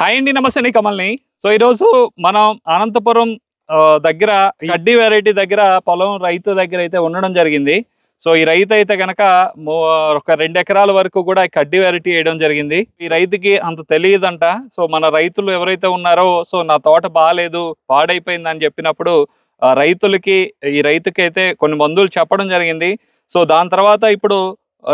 Hi అండి నమస్తే నీ కమల్ని. సో ఈరోజు మనం అనంతపురం దగ్గర గడ్డి వెరైటీ దగ్గర పొలం రైతు దగ్గర అయితే ఉండడం జరిగింది. సో ఈ రైతు అయితే కనుక ఒక రెండు ఎకరాల వరకు కూడా ఈ కడ్డి వెరైటీ వేయడం జరిగింది. ఈ రైతుకి అంత తెలియదంట. సో మన రైతులు ఎవరైతే ఉన్నారో సో నా తోట బాగాలేదు పాడైపోయింది అని చెప్పినప్పుడు రైతులకి ఈ రైతుకి అయితే కొన్ని మందులు చెప్పడం జరిగింది. సో దాని తర్వాత ఇప్పుడు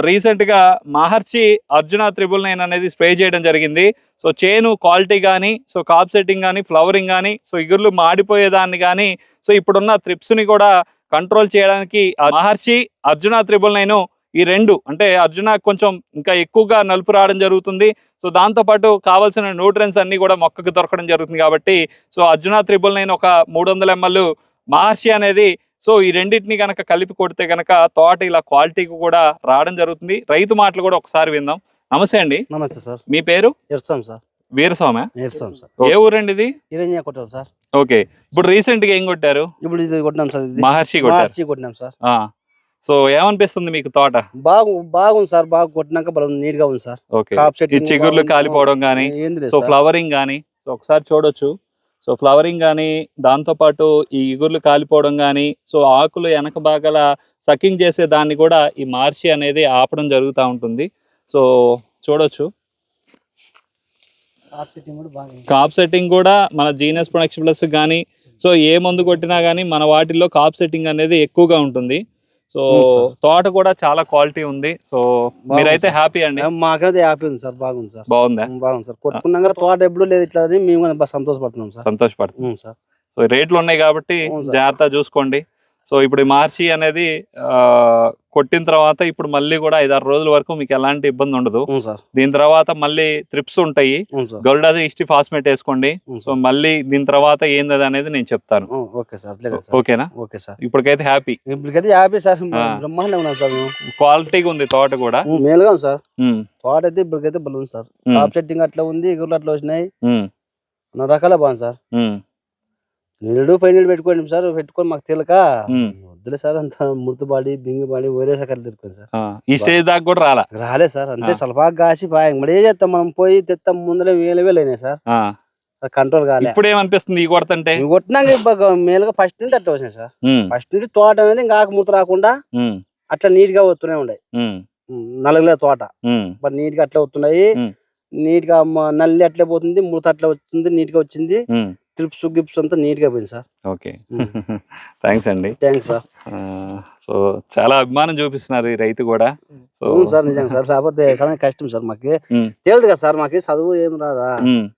రీసెంట్గా మహర్షి అర్జున త్రిబుల్ నైన్ అనేది స్ప్రే చేయడం జరిగింది. సో చేను క్వాలిటీ కానీ సో కాప్ సెట్టింగ్ కానీ ఫ్లవరింగ్ కానీ సో ఇగుర్లు మాడిపోయేదాన్ని కానీ సో ఇప్పుడున్న త్రిప్స్ని కూడా కంట్రోల్ చేయడానికి ఆ మహర్షి అర్జున త్రిబుల్ నైన్ ఈ రెండు అంటే అర్జున కొంచెం ఇంకా ఎక్కువగా నలుపు రావడం జరుగుతుంది. సో దాంతోపాటు కావాల్సిన న్యూట్రియన్స్ అన్నీ కూడా మొక్కకు దొరకడం జరుగుతుంది కాబట్టి సో అర్జున త్రిబుల్ నైన్ ఒక మూడు వందల ఎంఎల్ మహర్షి అనేది సో ఈ రెండింటిని గనక కలిపి కొడితే గనక తోట ఇలా క్వాలిటీకి కూడా రావడం జరుగుతుంది. రైతు మాటలు కూడా ఒకసారి విందాం. నమస్తే అండి. నమస్తే సార్. మీ పేరు? సార్. వీరస్వామి. ఎర్సాం సార్. ఏ ఊరండి ఇది ఇరణ్య కొట్టాం సార్. ఓకే. ఇప్పుడు రీసెంట్గా ఏం కొట్టారు? ఇప్పుడు ఇది కొట్టినాం సార్ మహర్షి కొట్టారు. మార్చి కొట్టినాం సార్. సో ఏమనిపిస్తుంది మీకు తోట? బాగు బాగుంది సార్. బాగా కొట్టినాక బలం నీట్గా ఉంది సార్. ఓకే. చిగుర్లు. కాలిపోవడం లేదు సో. ఫ్లవరింగ్ సో ఒకసారి చూడొచ్చు. సో ఫ్లవరింగ్ కానీ దాంతో పాటు ఈ ఇగుర్లు కాలిపోవడం కానీ సో ఆకులు వెనక భాగాల సకింగ్ చేసే దాన్ని కూడా ఈ మార్చి అనేది ఆపడం జరుగుతూ ఉంటుంది. సో చూడొచ్చు. కాప్ సెట్టింగ్ కూడా బాగుంది. కాప్ సెట్టింగ్ కూడా మన జీనస్ ప్రొడక్షన్ ప్లస్ కానీ సో ఏ మందు కొట్టినా కానీ మన వాటిల్లో కాప్ సెట్టింగ్ అనేది ఎక్కువగా ఉంటుంది. సో. తోట కూడా చాలా క్వాలిటీ ఉంది. సో మీరైతే. హ్యాపీ అండి. మాకైతే హ్యాపీ ఉంది సార్ బాగుంది సార్. బాగుందా? బాగుంది సార్. కొట్టుకున్నాక తోట ఎప్పుడు లేదు ఇట్లా మేము సంతోషపడుతున్నాం సార్. సంతోషపడుతుంది అవును సార్. సో రేట్లు ఉన్నాయి కాబట్టి. జాగ్రత్త చూసుకోండి. సో ఇప్పుడు మార్చి అనేది ఆ, కొట్టిన తర్వాత ఇప్పుడు మళ్ళీ కూడా ఐదారు రోజుల వరకు మీకు ఎలాంటి ఇబ్బంది ఉండదు. దీని తర్వాత మళ్ళీ ట్రిప్స్ ఉంటాయి. గరుడాది ఇష్టి ఫాస్మేట్ వేసుకోండి. సో. మళ్ళీ దీని తర్వాత ఏంది అనేది నేను చెప్తాను. Okay sir. ఓకేనా? Okay sir. ఇప్పటికైతే హ్యాపీ. ఇప్పటికైతే హ్యాపీ సార్. బ్రహ్మాండంగా సార్ క్వాలిటీగా ఉంది తోట కూడా. మేలుగా ఉంది సార్. తోట అయితే ఇప్పటికైతే బలం సార్. కాప్ సెట్టింగ్ అట్లా ఉంది ఎగురులు అట్లా వచ్చినాయి. రకాల బాగుంది సార్. నీళ్ళు పై నీళ్ళు పెట్టుకోండి సార్. పెట్టుకొని మాకు తెలియక. వద్దులే సార్ అంత ముర్తుబాడి బింగిబాడి ఒరే సకలు తిరుక్కోండి సార్. ఈ స్టేజ్ దాకా కూడా రాలా? రాలే సార్ అంతే. సలపాగా కాసి పాయం మరి ఏం చేస్తాం మనం? పోయి తెస్తాం ముందరే వేలు వేలు అయినాయి సార్. కంట్రోల్ కాలే. ఇప్పుడు ఏమనిపిస్తుంది ఈ కొడతంటే? కొట్టినాక మేలుగా ఫస్ట్ నుండి అట్లా వచ్చినాయి సార్. ఫస్ట్ నుండి తోట అనేది ఇంకా ఆకుముడత రాకుండా అట్లా నీట్గా వస్తూనే ఉన్నాయి నలుగుల తోట. బట్ నీట్గా అట్లా వస్తున్నాయి. నీట్గా నల్లి అట్లే పోతుంది ముడత అట్లా వచ్చింది నీట్గా వచ్చింది. ట్రిప్స్ గిప్స్ అంతా నీట్గా పోయింది సార్. ఓకే. థ్యాంక్స్ అండి. Thanks sir. సో చాలా అభిమానం చూపిస్తున్నారు ఈ రైతు కూడా. సో సార్ నిజంగా సార్. లేకపోతే చాలా కష్టం సార్ మాకు. తెలియదు కదా సార్ మాకు చదువు ఏం రాదా?